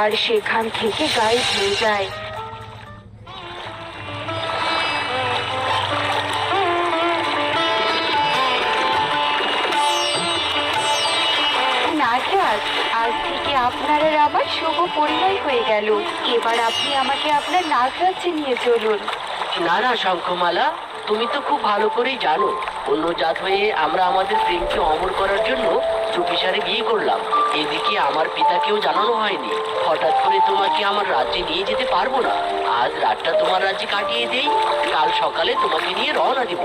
আর সেখান থেকে গায়েব হয়ে যায়। আজ থেকে আপনার আর আমার শুভ পরিণয় হয়ে গেল। এবার আপনি আমাকে আপনার নাগরাজ্যে নিয়ে চলুন। না না, শঙ্খমালা, তুমি তো খুব ভালো করেই জানো। অন্য জাত হয়ে আমরা আমাদের প্রেমকে অমর করার জন্য চুপিসারে বিয়ে করলাম। এদিকে আমার পিতাকেও জানানো হয়নি। হঠাৎ করে তোমাকে আমার রাজ্যে নিয়ে যেতে পারব না। আজ রাতটা তোমার রাজ্যে কাটিয়ে দেই, কাল সকালে তোমাকে নিয়ে রওনা দিব।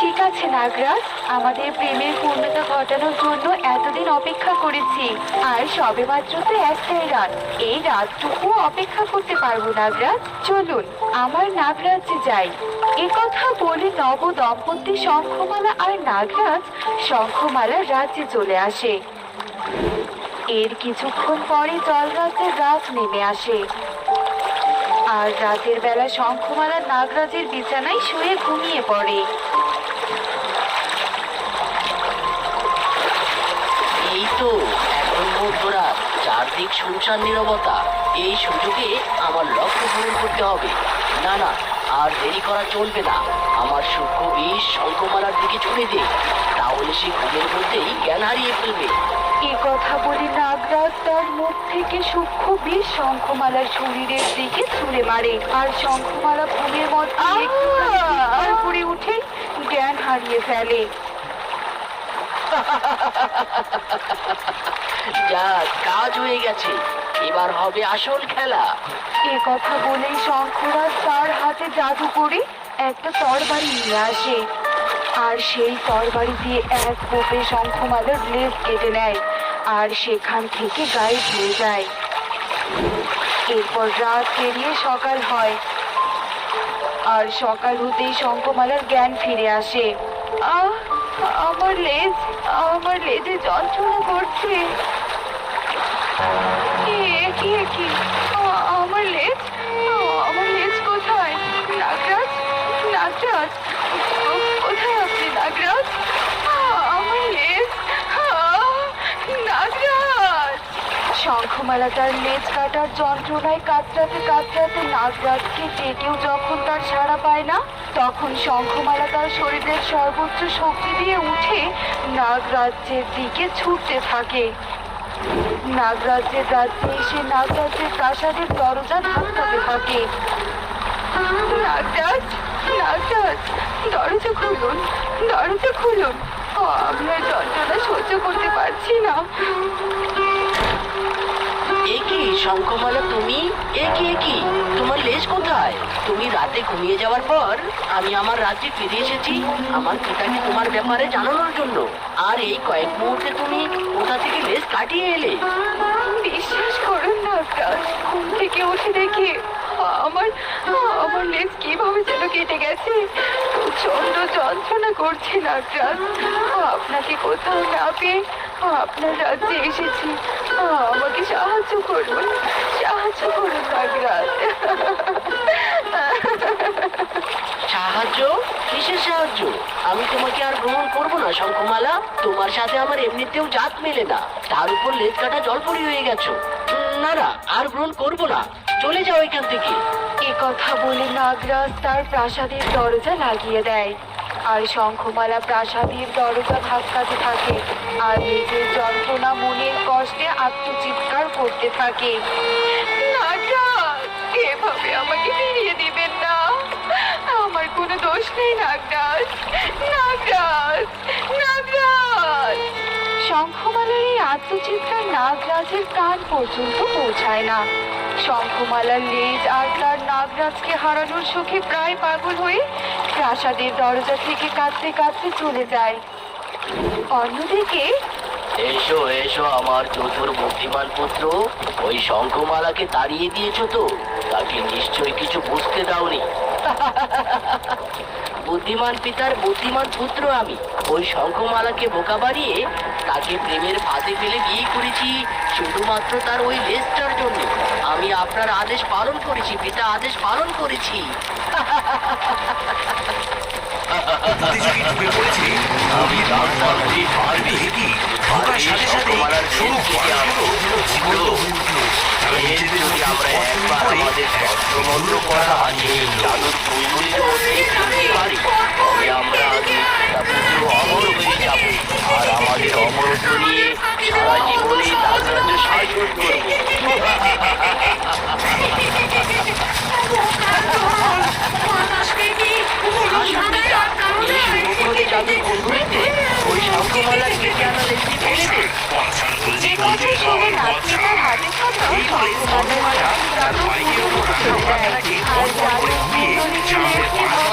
ঠিক আছে, নাগরাজ। আমাদের প্রেমের পূর্ণতা ঘটানোর জন্য এতদিন অপেক্ষা করেছি। আর সবে মাত্র তো একটাই রাত। এই রাতটুকু অপেক্ষা করতে পারব, নাগরাজ। চলুন, আমার নাগরাজ্যে যাই। কথা বলে নব দম্পতি শঙ্খমালা আর নাগরাজ শঙ্খমালার রাজ্যে চলে আসে। এর কিছুক্ষণ পরে জলরাজ্যের রাত নেমে আসে। আর রাতের বেলা শঙ্খমালা নাগরাজের বিছানায় শুয়ে ঘুমিয়ে পড়ে। এই তো, এখন মধ্যরাত চারদিক শুনশান নীরবতা। এই সুযোগে আমার লক্ষ্য পূরণ করতে হবে। না না, আর দেরি করা চলবে না। আমার সূক্ষ্ম বিষ শঙ্কমালার দিকে ছুড়ে দে। তাহলে সে ঘুমের মধ্যেই জ্ঞান হারিয়ে ফেলবে। এ কথা বলে নাগরাজ তার মুখ থেকে সূক্ষ্ম বিষ শঙ্খমালার শরীরের দিকে ছুঁড়ে মারে। আর শঙ্খমালা ঘুমের মধ্যে করে উঠে জ্ঞান হারিয়ে ফেলে। যা কাজ হয়ে গেছে। এবার হবে আসল খেলা। এ কথা বলেই শঙ্খরাজ তার হাতে জাদু করে একটা তরবারি নিয়ে আসে। আর সেই তরবারি দিয়ে এক কোপে শঙ্খমালার লেজ কেটে নেয়, আর সেখান থেকে গায়েব হয়ে যায়। এরপর রাত পেরিয়ে সকাল হয়, আর সকাল হতেই শঙ্খমালার জ্ঞান ফিরে আসে। আমার লেজ, আমার লেজে যন্ত্রণা করছে। কি কি আমার লেজ আমার লেজ কোথায়? নাগরাজ নাগরাজ নাগরাজ আমার নাগরাজ। শঙ্খমালা তার লেজ কাটার যন্ত্রণায় কাতরাতে কাতরাতে নাগরাজকে ডেকেও যখন তার সাড়া পায় না, তখন শঙ্খমালা তার শরীরের সর্বোচ্চ শক্তি দিয়ে উঠে নাগরাজ্যের দিকে ছুটতে থাকে। নাগরাজ্যের রাজ্যে এসে নাগরাজ্যের প্রাসাদের দরজা ধাক্কাতে থাকে। নাগরাজ নাগরাজ দরজা খুলুন দরজা খুলুন। ও, আমি আর যন্ত্রণা সহ্য করতে পারছি না। এ কি শঙ্খমালা তুমি? এ কি এ কি তোমার লেজ কোথায়? তুমি রাতে ঘুমিয়ে যাওয়ার পর আমি আমার রাজ্যে ফিরে এসেছি। আমার পিতাকে তোমার ব্যাপারে জানানোর জন্য। আর এই কয়েক মুহূর্তে তুমি কোথা থেকে লেজ কাটিয়ে এলে? বিশ্বাস করুন নাগরাজ ঘুম থেকে উঠে দেখি আমার আমার লেজ কীভাবে যেন কেটে গেছে? প্রচণ্ড যন্ত্রণা করছে নাগরাজ আপনাকে কোথাও না পেয়ে আপনার রাজ্যে এসেছি। আমাকে সাহায্য করুন সাহায্য করুন নাগরাজ সাহায্য? কিসের সাহায্য? আমি তোমাকে আর গ্রহণ করব না, শঙ্খমালা। তোমার সাথে আমার এমনিতেও জাত মেলে না। তার উপর লেজ কাটা জলপরি হয়ে গেছো। না না, আর গ্রহণ করব না। চলে যাও এখান থেকে। এ কথা বলে নাগরাজ তার প্রাসাদের দরজা লাগিয়ে দেয়। আর শঙ্খমালা প্রাসাদের দরজা ধাক্কাতে থাকে আর নিজের যন্ত্রণা মনের কষ্টে আত্মচিৎকার করতে থাকে। এভাবে আমাকে ফিরিয়ে দিবেন না। আমার কোনো দোষ নেই, নাগরাজ। নাগরাজ নাগরাজ। শঙ্খমালার এই আত্মচিৎকার নাগরাজের কান পর্যন্ত পৌঁছায় না। শঙ্খমালার লেজ আর তার নাগরাজকে হারানোর সুখে প্রায় পাগল হয়ে প্রাসাদের দরজা থেকে কাঁদতে কাঁদতে চলে যায়। অন্যদিকে এসো এসো আমার চতুর বুদ্ধিমান পুত্র। ওই শঙ্খমালাকে তাড়িয়ে দিয়েছ তো। তাকে নিশ্চয়ই কিছু বুঝতে দাওনি। বুদ্ধিমান পিতার বুদ্ধিমান পুত্র আমি। ওই শঙ্খমালাকে বোকা বাড়িয়ে তাকে প্রেমের ফাঁদে ফেলে বিয়ে করেছি শুধুমাত্র তার ওই লেজটার জন্য। আমি আপনার আদেশ পালন করেছি পিতা আদেশ পালন করেছি। প্রতিযোগী ঢুকে পড়েছে। আমি পারবে কি ঢোকার সাথে সাথে নিজেদের আমরা একবার আমাদের করা আছে মধ্যে ঢুকতে পারি তবে আমরা পিতা পুত্র অমর হয়ে যাব আর আমাদের অমরত্ব নিয়ে করব আসুন পিতা এই শুভপ্রদে জাদুর ফুলগুলিতে ওই শঙ্খমালার কেটে আনা দেখতে যে কথা শুনে তার হাতে থাকা শঙ্খমালা তার বাইকের উপর রাখা মাথাটাকে আর জাদু সুন্দরীকে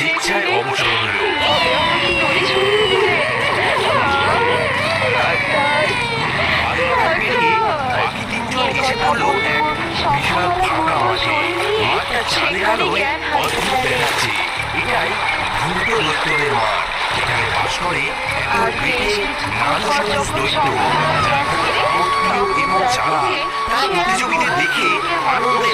স্বেচ্ছায় অবসর নিল বিশাল ফাঁকা মাঠে মাঠটা চাঁদের আলোয় অদ্ভুত দেখাচ্ছে এটাই ভূত দত্তদের মাঠ এখানে বাস করে এত ব্রিটিশ নানা সমাজ দৈত্য এবং চালা তারা প্রতিযোগীদের দেখে আনন্দে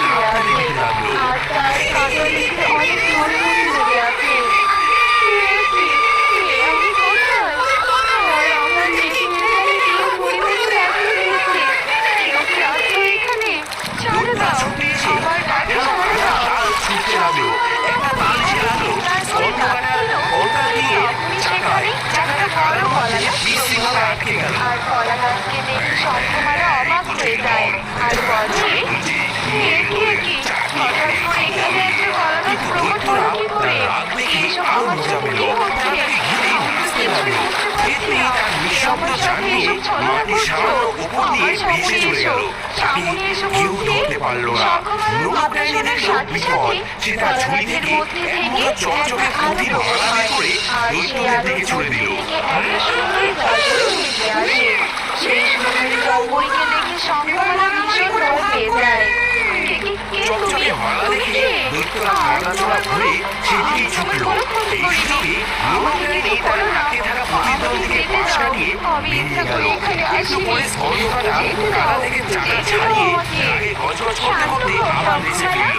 আর কলা গাছকে দেখে শঙ্খমালা অবাক হয়ে যায় আর বলে "এ কি আমার কিছুই পারল বুঝতে পারছি এতে না। তার নিঃশব্দ ছলনা মাটি করছ? উপর দিয়ে ভেসে চলে গেল। তাকে কেউ ধরতে পারল না। শঙ্খমালা লোক ভাবনা প্রাণীদের শোনার সব বিপদ। সে তার ঝুলি থেকে এক মুঠো চকচকে মালা বের করে দৈত্যদের দিকে ছুড়ে দিল। সেই দেখে শঙ্খমালা বাংলা ভুলে সেদিকে ছুটল এই সুযোগে নিয়ন্ত্রণে তার হাতে থাকা প্রতিদ্বন্দ্বীকে পাশ কাটিয়ে বেরিয়ে গেল। কিন্তু পরে স্কন্ধকাটা কাটা থেকে চাকা ছাড়িয়ে আগে গজগজ করতে করতে আবার ভেসে ফিরল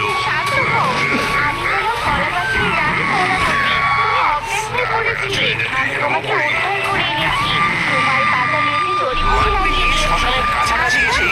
কাছাকাছি এসে